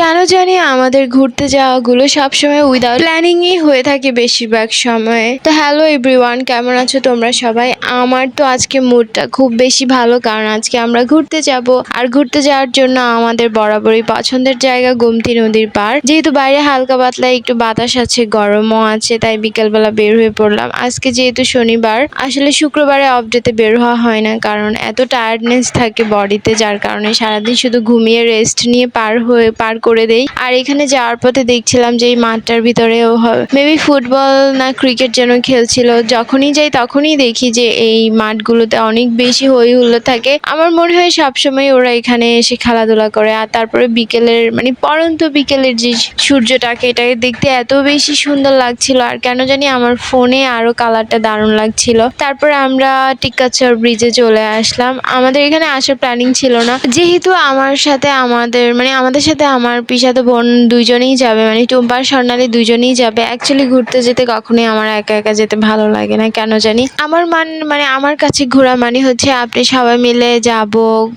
কেন জানি আমাদের ঘুরতে যাওয়াগুলো সবসময় উইদাউট প্ল্যানিংই হয়ে থাকে বেশিরভাগ সময়ে। তো হ্যালো এভরিওয়ান কেমন আছো তোমরা সবাই? আমার তো আজকে মুডটা খুব বেশি ভালো, কারণ আজকে আমরা ঘুরতে যাব। আর ঘুরতে যাওয়ার জন্য আমাদের বরাবরই পছন্দের জায়গা গোমতী নদীর পার যেহেতু বাইরে হালকা পাতলা একটু বাতাস আছে, গরমও আছে, তাই বিকেলবেলা বের হয়ে পড়লাম। আজকে যেহেতু শনিবার, আসলে শুক্রবারে অফ ডেতে বের হওয়া হয় না, কারণ এত টায়ার্ডনেস থাকে বডিতে যার কারণে সারাদিন শুধু ঘুমিয়ে রেস্ট নিয়ে পার হয়ে, পার করে দেই। আর এখানে যাওয়ার পথে দেখছিলাম যে এই মাঠটার ভিতরেও মেবি ফুটবল না ক্রিকেট যেন খেলছিল। যখনই যাই তখনই দেখি যে এই মাঠগুলোতে অনেক বেশি হই হুল্লো থাকে। আমার মনে হয় সবসময় ওরা এখানে এসে খেলাধুলা করে। আর তারপরে বিকেলের মানে পরন্ত বিকেলের যে সূর্যটাকে, এটাকে দেখতে এত বেশি সুন্দর লাগছিল। আর কেন জানি আমার ফোনে আরও কালারটা দারুণ লাগছিল। তারপরে আমরা টিক্কাচর ব্রিজে চলে আসলাম। আমাদের এখানে আসার প্ল্যানিং ছিল না। যেহেতু আমার সাথে আমাদের মানে আমাদের সাথে আমার পিসাতো বোন দুজনেই যাবে মানে টুম্পার স্বর্ণালী দুজনেই যাবে। অ্যাকচুয়ালি ঘুরতে যেতে কখনোই আমার একা একা যেতে ভালো লাগে না, কেন জানি? আমার মান মানে আমার কাছে ঘোরা মানে হচ্ছে আপনি সবাই মিলে যাব,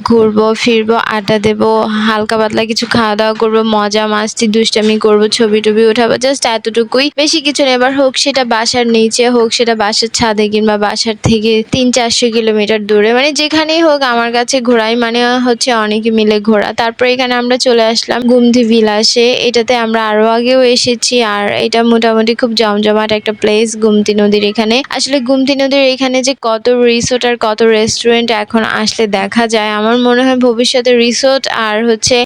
ঘুরবো, ফিরবো, আড্ডা দেবো, হালকা পাতলা কিছু খাওয়া দাওয়া করব, মজা মাস্তি দুষ্টামি করব, ছবি টবি উঠাবো জাস্ট এতটুকুই। বেশি কিছু নেই, এবার হোক সেটা বাসার নিচে, হোক সেটা বাসার ছাদে কিংবা বাসার থেকে তিন চারশো কিলোমিটার দূরে মানে যেখানেই হোক আমার কাছে ঘোরাই মানে হচ্ছে অনেকে মিলে ঘোরা। তারপরে এখানে আমরা চলে আসলাম গুমধি বিলাসে, এটাতে আমরা আরও আগেও এসেছি আর এটা মোটামুটি খুব জমজমাট একটা প্লেস গুমতি নদীর এখানে। আসলে গুমতি নদীর এখানে যে কত রিসোর্ট আর কত রেস্টুরেন্ট এখন আসলে দেখা যায়। আমার মনে হয় ভবিষ্যতে রিসোর্ট আর হচ্ছে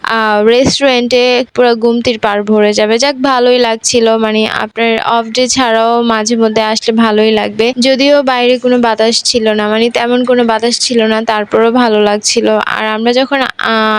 রেস্টুরেন্টে পুরো গুমতির পার ভরে যাবে। যাক, ভালোই লাগছিল। মানে আপনার অফ ডে ছাড়াও মাঝে মধ্যে আসলে ভালোই লাগবে। যদিও বাইরে কোনো বাতাস ছিল না মানে তেমন কোনো বাতাস ছিল না, তারপরও ভালো লাগছিল। আর আমরা যখন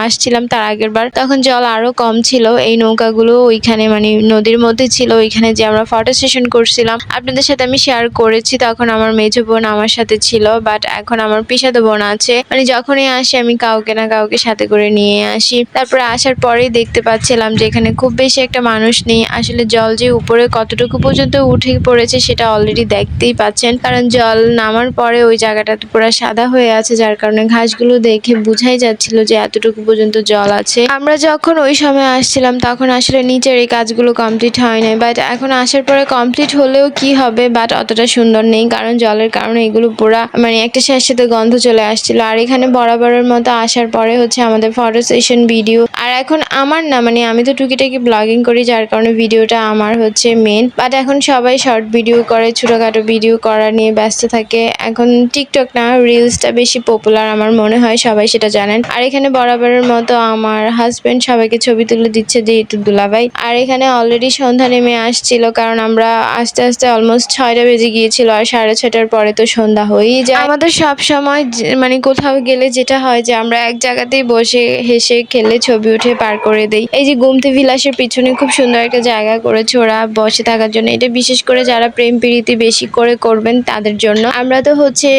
আসছিলাম তার আগের বার, তখন জল আরও কম ছিল, এই নৌকাগুলো ওইখানে মানে নদীর মধ্যে ছিল, ওইখানে যে আমরা ফটো সেশন করছিলাম। আপনাদের সাথে আমি শেয়ার করেছি, তখন আমার মেজো বোন আমার সাথে ছিল বাট এখন আমার পিসাতো বোন আছে। মানে যখনই আসি, আমি কাউকে না কাউকে সাথে করে নিয়ে আসি। তারপরে আসার পরেই দেখতে পাচ্ছিলাম যে এখানে খুব বেশি একটা মানুষ নেই। আসলে জল যে উপরে কতটুকু পর্যন্ত উঠে পড়েছে, সেটা অলরেডি দেখতেই পাচ্ছেন। কারণ জল নামার পরে ওই জায়গাটা পুরো সাদা হয়ে আছে, যার কারণে ঘাসগুলো দেখে বোঝাই যাচ্ছিল যে এতটুকু পর্যন্ত জল আছে। আমরা যখন ওই সময় আসছিলাম, তখন আসলে নিচের এই কাজগুলো কমপ্লিট হয় নাই। বাট এখন আসার পরে কমপ্লিট হলেও কি হবে? বাট অতটা সুন্দর নেই, কারণ জলের কারণে এগুলো পুরা মানে একটা সাথে গন্ধ চলে আসছিল। আর এখানে বরাবরের মতো আসার পরে হচ্ছে আমাদের ফটো সেশন ভিডিও আর এখন আমার না মানে আমি তো টুকিটাকি ব্লগিং করি, যার কারণে ভিডিওটা আমার হচ্ছে মেন বাট এখন সবাই শর্ট ভিডিও করে, ছোটোখাটো ভিডিও করা নিয়ে ব্যস্ত থাকে। এখন টিকটক না রিলসটা বেশি পপুলার আমার মনে হয়, সবাই সেটা জানেন। আর এখানে বরাবরের মতো আমার হাজব্যান্ড সবাইকে ছবি তুলে দিচ্ছে যেহেতু দুলাভাই। আর এখানে অলরেডি সন্ধ্যা নেমে আসছিল, কারণ আমরা আস্তে আস্তে অলমোস্ট ছয়টা বেজে গিয়েছিল আর সাড়ে ছটার পরে তো সন্ধ্যা হয়েই যায়। আমাদের সব সময় মানে কোথাও গেলে যেটা হয় যে, আমরা এক জায়গাতেই বসে হেসে খেলে ছবি উঠে পার করে দেই। এই যে গুমতি বিলাসের পিছনে খুব সুন্দর একটা জায়গা করেছে ওরা বসে থাকার জন্য। এটা বিশেষ করে যারা প্রেম প্রীতি বেশি করে করবেন তাদের জন্য। আমরা তো হচ্ছে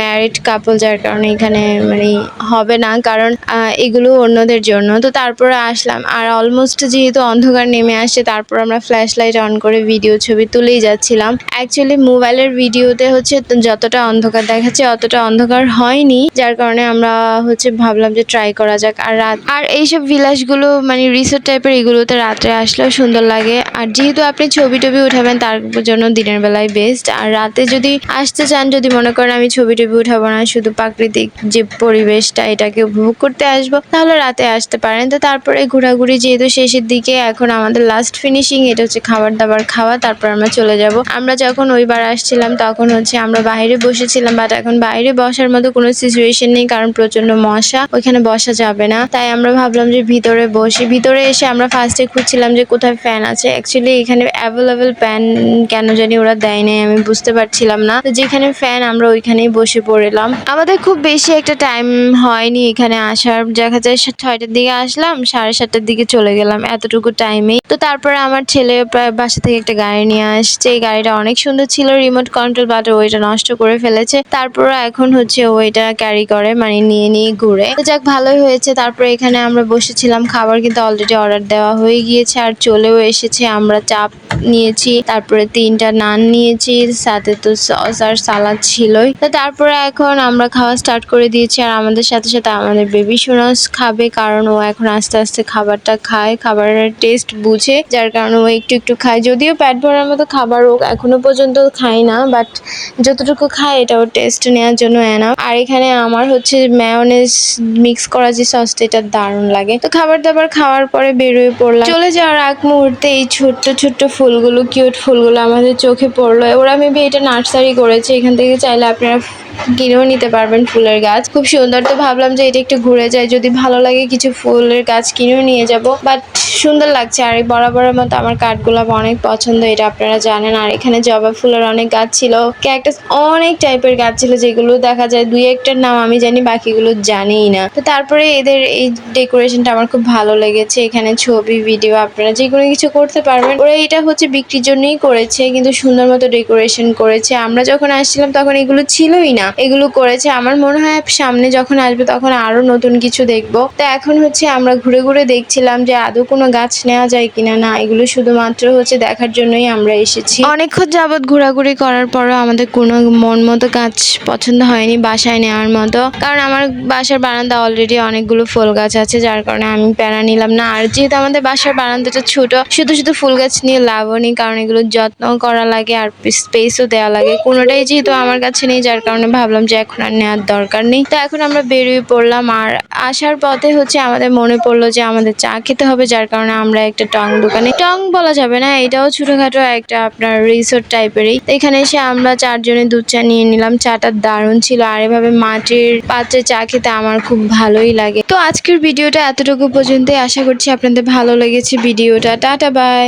ম্যারিড কাপল যার কারণে এখানে মানে হবে না, কারণ এগুলো অন্যদের জন্য। তো তারপরে আসলাম। আর অলমোস্ট যেহেতু অন্ধকার নেমে আসছে, তারপর আমরা ফ্ল্যাশ লাইট অন করে ভিডিও ছবি তুলেই যাচ্ছিলাম। অ্যাকচুয়ালি মোবাইলের ভিডিওতে হচ্ছে যতটা অন্ধকার দেখাচ্ছে, অতটা অন্ধকার হয়নি। যার কারণে আমরা হচ্ছে ভাবলাম যে ট্রাই করা যাক। আর রাত আর এইসব বিলাসগুলো মানে রিসোর্ট টাইপের এগুলোতে রাত্রে আসলেও সুন্দর লাগে। আর যেহেতু আপনি ছবি টবি উঠাবেন, তার জন্য দিনের বেলায় বেস্ট আর রাতে যদি আসতে চান, যদি মনে করেন আমি ছবি টবি উঠাবো না, শুধু প্রাকৃতিক যে পরিবেশটা, এটাকে উপভোগ করতে আসব, তাহলে রাতে আসতে পারেন। তো তারপরে ঘোরাঘুরি যেহেতু শেষের দিকে, এখন আমাদের লাস্ট ফিনিশিং এটা হচ্ছে খাবার দাবার খাওয়া, তারপর আমরা চলে যাব। আমরা যখন ওইবার আসছিলাম, তখন হচ্ছে আমরা বাইরে বসেছিলাম বাট এখন বাইরে বসার মতো কোনো সিচুয়েশন নেই, কারণ প্রচণ্ড মশা, ওইখানে বসা যাবে না। তাই আমরা ভাবলাম যে ভিতরে বসি। ভিতরে এসে আমরা ফার্স্টে খুঁজছিলাম যে কোথায় ফ্যান আছে। অ্যাকচুয়ালি এখানে অ্যাভেলেবেল ফ্যান কেন জানি ওরা দেয় নাই, আমি বুঝতে পারছিলাম না। তো যেখানে ফ্যান আমরা ওইখানেই বসে পড়লাম। আমাদের খুব বেশি একটা টাইম হয়নি এখানে আসার। দেখা যায় ছয়টার দিকে আসলাম, সাড়ে সাতটার দিকে চলে গেলাম এতটুকু টাইমে তো তারপরে আমার ছেলে প্রায় বাসা থেকে একটা গাড়ি নিয়ে আসছে। এই গাড়িটা অনেক সুন্দর ছিল রিমোট কন্ট্রোল বাট ওইটা নষ্ট করে ফেলেছে। তারপর এখন হচ্ছে ওইটা ক্যারি করে মানে নিয়ে নিয়ে ঘুরে। তো যাক, ভালোই হয়েছে। তারপরে এখানে আমরা বসেছিলাম, খাবার কিন্তু অলরেডি অর্ডার দেওয়া হয়ে গিয়েছে, আর চলেও এসেছে। আমরা চাপ নিয়েছি, তারপরে তিনটা নান নিয়েছি, সাথে তো সস আর সালাদ ছিলই। তো তারপরে এখন আমরা খাওয়া স্টার্ট করে দিয়েছি আর আমাদের সাথে সাথে আমাদের বেবি সোনাস খাবে কারণ ও এখন আস্তে আস্তে খাবারটা খায়, খাবারের টেস্ট বুঝে, যার কারণে ও একটু একটু খায়। যদিও পেট ভরার মতো খাবার ও এখনও পর্যন্ত খায় না বাট যতটুকু খায় এটা ওর টেস্ট নেওয়ার জন্য এনা আর এখানে আমার হচ্ছে ম্যায়োনেজ মিক্স করা যে সসটা এটা দারুণ লাগে। তো খাবার দাবার খাওয়ার পরে বেরোয় পড়লাম। চলে যাওয়ার আগ মুহূর্তে এই ছোট্ট ছোট্ট ফুলগুলো কিউট ফুলগুলো আমাদের চোখে পড়ল। ওরা মেবি এটা নার্সারি করেছে। এখান থেকে চাইলে আপনারা কিনেও নিতে পারবেন ফুলের গাছ। খুব সুন্দর তো ভাবলাম যে এটা একটু ঘুরে যায় যদি ভালো লাগে কিছু ফুলের গাছ কিনেও নিয়ে যাব। বাট সুন্দর লাগছে। আর এই বরাবরের মতো আমার কাঠগোলাপ অনেক পছন্দ, এটা আপনারা জানেন। আর এখানে জবা ফুলের অনেক গাছ ছিল, ক্যাকটাস অনেক টাইপের গাছ ছিল, যেগুলো দেখা যায় দুই একটার নাম আমি জানি, বাকিগুলো জানিই না। তো তারপরে এদের এই ডেকোরেশনটা আমার খুব ভালো লেগেছে। এখানে ছবি, ভিডিও আপনারা যে কোনো কিছু করতে পারবেন। ওরা এটা হচ্ছে বিক্রির জন্যই করেছে, কিন্তু সুন্দর মতো ডেকোরেশন করেছে। আমরা যখন আসছিলাম তখন এগুলো ছিলই না, এগুলো করেছে। আমার মনে হয় সামনে যখন আসবে তখন আরও নতুন কিছু দেখব। তো এখন হচ্ছে আমরা ঘুরে ঘুরে দেখছিলাম যে আদৌ কোনো গাছ নেওয়া যায় কিনা না, এগুলো শুধুমাত্র হচ্ছে দেখার জন্যই আমরা এসেছি। অনেকক্ষণ যাবৎ ঘোরাঘুরি করার পরও আমাদের কোনো মন মতো গাছ পছন্দ হয়নি বাসায় নেওয়ার মতো। কারণ আমার বাসার বারান্দা অলরেডি অনেকগুলো ফুল গাছ আছে, যার কারণে আমি প্যারা নিলাম না। আর যেহেতু আমাদের বাসার বারান্দাটা ছোট, শুধু শুধু ফুল গাছ নিয়ে লাভও নেই, কারণ এগুলোর যত্ন করা লাগে আর স্পেসও দেওয়া লাগে। কোনোটাই যেহেতু আমার কাছে নেই, যার কারণে ভাবলাম যে এখন আর নেওয়ার দরকার নেই। তো এখন আমরা বেরিয়ে পড়লাম, আর আসার পথে হচ্ছে আমাদের মনে পড়ল যে আমাদের চা খেতে হবে, যার কারণে আমরা একটা টং দোকানে টং বলা যাবে না, এটাও ছোটখাটো একটা আপনার রিসোর্ট টাইপেরই এখানে এসে আমরা চারজনে দুধ চা নিয়ে নিলাম। চাটা দারুণ ছিল আর এভাবে মাটির পাত্রে চা খেতে আমার খুব ভালোই লাগে। তো আজকের ভিডিওটা এতটুকু পর্যন্তই। আশা করছি আপনাদের ভালো লেগেছে ভিডিওটা। Tata bye